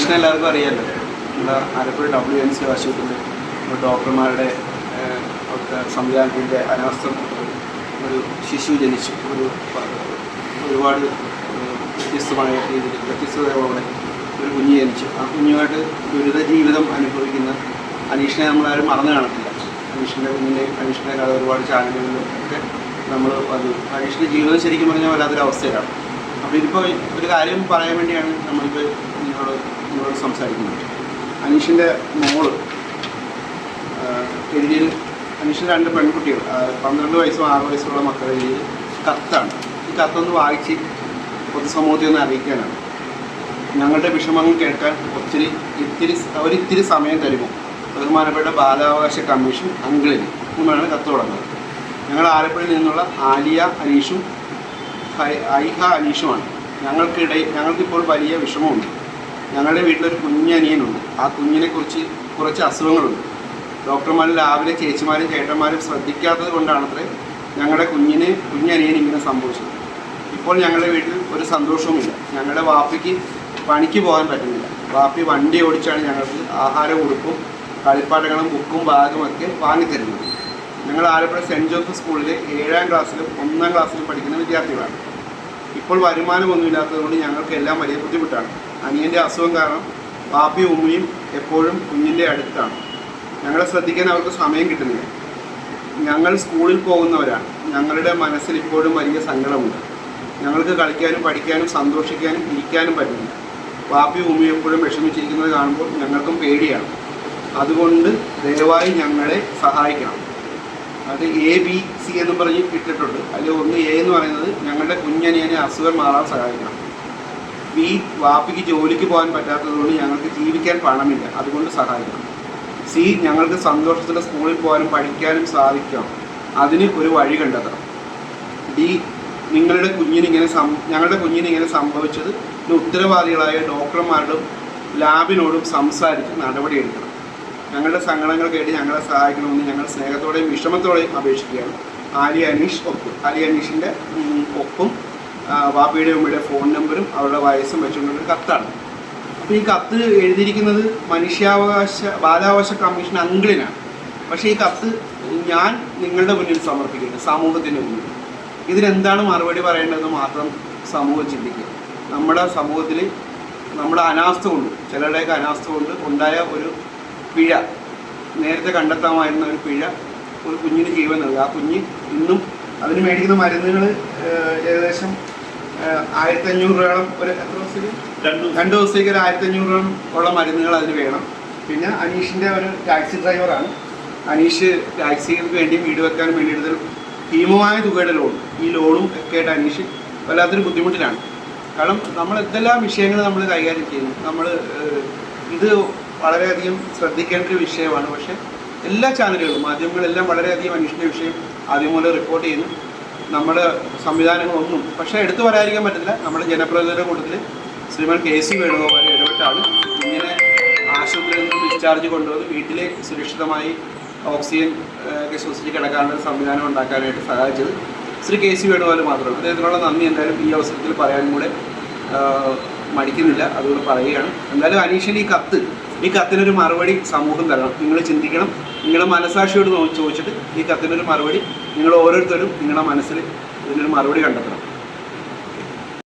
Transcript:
അനീഷിനെ എല്ലാവർക്കും അറിയാമല്ലോ നമ്മുടെ ആലപ്പുഴ ഡബ്ല്യു എൻ സി ആശുപത്രിയിൽ ഡോക്ടർമാരുടെ ഒക്കെ സംവിധാനത്തിന്റെ അനാസ്ഥം ഒരു ശിശു ജനിച്ചു. ഒരു ഒരുപാട് വ്യത്യസ്തമായ രീതിയിൽ വ്യത്യസ്തതയോടെ ഒരു കുഞ്ഞ് ജനിച്ചു. ആ കുഞ്ഞുമായിട്ട് ദുരിത ജീവിതം അനുഭവിക്കുന്ന അനീഷിനെ നമ്മളാരും മറന്നു കാണത്തില്ല. അനീഷിന്റെ കുഞ്ഞിന്റെ അനീഷിന്റെ കഥ ഒരുപാട് ചാനലുകളിലും ഒക്കെ നമ്മൾ അത് അനീഷിന്റെ ജീവിതം ശരിക്കും പറഞ്ഞാൽ വല്ലാത്തൊരു അവസ്ഥയിലാണ് അപ്പോൾ ഇതിപ്പോൾ ഒരു കാര്യം പറയാൻ വേണ്ടിയാണ് നമ്മളിപ്പോൾ നിങ്ങളോട് നിങ്ങളോട് സംസാരിക്കുന്നത് അനീഷിന്റെ മോൾ എഴുതിയിൽ അനീഷിന് രണ്ട് പെൺകുട്ടികൾ പന്ത്രണ്ട് വയസ്സും ആറ് വയസ്സുള്ള മക്കൾ എഴുതിയിൽ കത്താണ്. ഈ കത്തൊന്ന് വായിച്ച് പൊതുസമൂഹത്തെ ഒന്ന് അറിയിക്കാനാണ്. ഞങ്ങളുടെ വിഷമങ്ങൾ കേൾക്കാൻ ഒത്തിരി ഇത്തിരി അവരിത്തിരി സമയം തരുമോ? ബഹുമാനപ്പെട്ട ബാലാവകാശ കമ്മീഷൻ അങ്കിളിന് എന്നാണ് കത്ത് തുടങ്ങുന്നത് ഞങ്ങൾ ആലപ്പുഴയിൽ നിന്നുള്ള ആലിയ അനീഷും ഐഹ അനീഷുമാണ്. ഞങ്ങൾക്കിടയിൽ ഞങ്ങൾക്കിപ്പോൾ വലിയ വിഷമമുണ്ട്. ഞങ്ങളുടെ വീട്ടിലൊരു കുഞ്ഞനിയനുണ്ട് ആ കുഞ്ഞിനെ കുറിച്ച് കുറച്ച് അസുഖങ്ങളുണ്ട്. ഡോക്ടർമാർ രാവിലെ ചേച്ചിമാരും ചേട്ടന്മാരും ശ്രദ്ധിക്കാത്തത് കൊണ്ടാണത്രേ ഞങ്ങളുടെ കുഞ്ഞിന് കുഞ്ഞനിയൻ ഇങ്ങനെ സംഭവിച്ചത്. ഇപ്പോൾ ഞങ്ങളുടെ വീട്ടിൽ ഒരു സന്തോഷവുമില്ല. ഞങ്ങളുടെ വാപ്പിക്ക് പണിക്ക് പോകാൻ പറ്റുന്നില്ല. വാപ്പി വണ്ടി ഓടിച്ചാണ് ഞങ്ങൾക്ക് ആഹാരം ഉടുപ്പും കളിപ്പാട്ടങ്ങളും ബുക്കും ബാഗും ഒക്കെ വാങ്ങിത്തരുന്നത് ഞങ്ങൾ ആലപ്പുഴ സെന്റ് ജോസഫ് സ്കൂളിലെ ഏഴാം ക്ലാസ്സിലും ഒന്നാം ക്ലാസ്സിലും പഠിക്കുന്ന വിദ്യാർത്ഥികളാണ്. ഇപ്പോൾ വരുമാനമൊന്നുമില്ലാത്തതുകൊണ്ട് ഞങ്ങൾക്ക് എല്ലാം വലിയ ബുദ്ധിമുട്ടാണ്. അനിയന്റെ അസുഖം കാരണം പാപ്പിയും ഉമ്മയും എപ്പോഴും കുഞ്ഞിന്റെ അടുത്താണ്. ഞങ്ങളെ ശ്രദ്ധിക്കാൻ അവർക്ക് സമയം കിട്ടുന്നില്ല. ഞങ്ങൾ സ്കൂളിൽ പോകുന്നവരാണ്. ഞങ്ങളുടെ മനസ്സിൽ ഇപ്പോഴും വലിയ സങ്കടമുണ്ട്. ഞങ്ങൾക്ക് കളിക്കാനും പഠിക്കാനും സന്തോഷിക്കാനും ഇരിക്കാനും പറ്റുന്നില്ല പാപ്പിയും ഉമ്മയും എപ്പോഴും വിഷമിച്ചിരിക്കുന്നത് കാണുമ്പോൾ ഞങ്ങൾക്കും പേടിയാണ്. അതുകൊണ്ട് ദയവായി ഞങ്ങളെ സഹായിക്കണം. അത് എ ബി സി എന്ന് പറഞ്ഞ് ഇട്ടിട്ടുണ്ട്. അതിൽ ഒന്ന് എ എന്ന് പറയുന്നത് ഞങ്ങളുടെ കുഞ്ഞനിയനെ അസുഖം മാറാൻ സഹായിക്കണം. ബി വാപ്പിക്ക് ജോലിക്ക് പോകാൻ പറ്റാത്തതുകൊണ്ട് ഞങ്ങൾക്ക് ജീവിക്കാൻ പണമില്ല. അതുകൊണ്ട് സഹായിക്കണം. സി ഞങ്ങൾക്ക് സന്തോഷത്തോടെ സ്കൂളിൽ പോകാനും പഠിക്കാനും സാധിക്കണം. അതിന് ഒരു വഴി കണ്ടെത്തണം. ഡി നിങ്ങളുടെ കുഞ്ഞിന് ഇങ്ങനെ സം ഞങ്ങളുടെ കുഞ്ഞിന് ഇങ്ങനെ സംഭവിച്ചത് ഉത്തരവാദികളായ ഡോക്ടർമാരോടും ലാബിനോടും സംസാരിച്ച് നടപടിയെടുക്കണം. ഞങ്ങളുടെ സങ്കടങ്ങൾ കേട്ട് ഞങ്ങളെ സഹായിക്കണമെന്ന് ഞങ്ങൾ സ്നേഹത്തോടെയും വിഷമത്തോടെയും അപേക്ഷിക്കുകയാണ്. ആലി അനീഷ് ഒപ്പ്. ആലി അനീഷിന്റെ ഒപ്പും വാപ്പയുടെ ഉമ്മയുടെ ഫോൺ നമ്പറും അവരുടെ വയസ്സും വെച്ചുകൊണ്ടൊരു കത്താണ്. അപ്പോൾ ഈ കത്ത് എഴുതിയിരിക്കുന്നത് മനുഷ്യാവകാശ ബാലാവകാശ കമ്മീഷൻ അങ്കിളിനാണ്. പക്ഷേ ഈ കത്ത് ഞാൻ നിങ്ങളുടെ മുന്നിൽ സമർപ്പിക്കുന്നു സമൂഹത്തിന്റെ മുന്നിൽ. ഇതിനെന്താണ് മറുപടി പറയേണ്ടതെന്ന് മാത്രം സമൂഹം ചിന്തിക്കുക. നമ്മുടെ സമൂഹത്തിൽ നമ്മുടെ അനാസ്ഥ കൊണ്ട് ചിലരുടെയൊക്കെ അനാസ്ഥ കൊണ്ട് ഉണ്ടായ ഒരു പിഴ. നേരത്തെ കണ്ടെത്താമായിരുന്ന ഒരു പിഴ ഒരു കുഞ്ഞിന് ജീവൻ നൽകുക ആ കുഞ്ഞ് ഇന്നും അതിന് മേടിക്കുന്ന മരുന്നുകൾ ഏകദേശം ആയിരത്തി അഞ്ഞൂറ് രൂപയോളം ഒരു എത്ര ദിവസത്തേക്ക് രണ്ടു രണ്ട് ദിവസത്തേക്ക് ഒരു ആയിരത്തി അഞ്ഞൂറ് രൂപ ഉള്ള മരുന്നുകൾ അതിന് വേണം. പിന്നെ അനീഷിന്റെ ഒരു ടാക്സി ഡ്രൈവറാണ്. അനീഷ് ടാക്സികൾക്ക് വേണ്ടി വീട് വെക്കാൻ വേണ്ടി എടുത്ത ഭീമമായ തുകയുടെ ലോൺ. ഈ ലോണും ഒക്കെ ആയിട്ട് അനീഷ് വല്ലാത്തൊരു ബുദ്ധിമുട്ടിലാണ്. കാരണം നമ്മൾ എന്തെല്ലാം വിഷയങ്ങൾ നമ്മൾ കൈകാര്യം ചെയ്യുന്നു. നമ്മൾ ഇത് വളരെയധികം ശ്രദ്ധിക്കേണ്ട ഒരു വിഷയമാണ്. പക്ഷേ എല്ലാ ചാനലുകളും മാധ്യമങ്ങളെല്ലാം വളരെയധികം അന്വേഷണ വിഷയം ആദ്യം മുതൽ റിപ്പോർട്ട് ചെയ്യുന്നു. നമ്മുടെ സംവിധാനങ്ങളൊന്നും പക്ഷേ എടുത്തു പറയാതിരിക്കാൻ പറ്റില്ല നമ്മുടെ ജനപ്രതിനിധിയുടെ കൂട്ടത്തിൽ ശ്രീമാൻ കെ സി വേണുഗോപാൽ ഇടപെട്ടാണ്. ഇങ്ങനെ ആശുപത്രിയിൽ നിന്ന് ഡിസ്ചാർജ് കൊണ്ടുവന്ന് വീട്ടിലെ സുരക്ഷിതമായി ഓക്സിജൻ ഒക്കെ ശ്വസിച്ച് കിടക്കാനുള്ള സംവിധാനം ഉണ്ടാക്കാനായിട്ട് സഹായിച്ചത് ശ്രീ കെ സി വേണുഗോപാൽ മാത്രമാണ്. അദ്ദേഹത്തിനുള്ള നന്ദി എന്തായാലും ഈ അവസരത്തിൽ പറയാനും കൂടെ മടിക്കുന്നില്ല. അതുകൊണ്ട് പറയുകയാണ്. എന്തായാലും അനീഷിന് ഈ കത്ത് ഈ കത്തിനൊരു മറുപടി സമൂഹം തരണം. നിങ്ങൾ ചിന്തിക്കണം. നിങ്ങളുടെ മനസാക്ഷിയോട് ചോദിച്ചിട്ട് ഈ കത്തിനൊരു മറുപടി നിങ്ങൾ ഓരോരുത്തരും നിങ്ങളുടെ മനസ്സിൽ ഇതിനൊരു മറുപടി കണ്ടെത്തണം.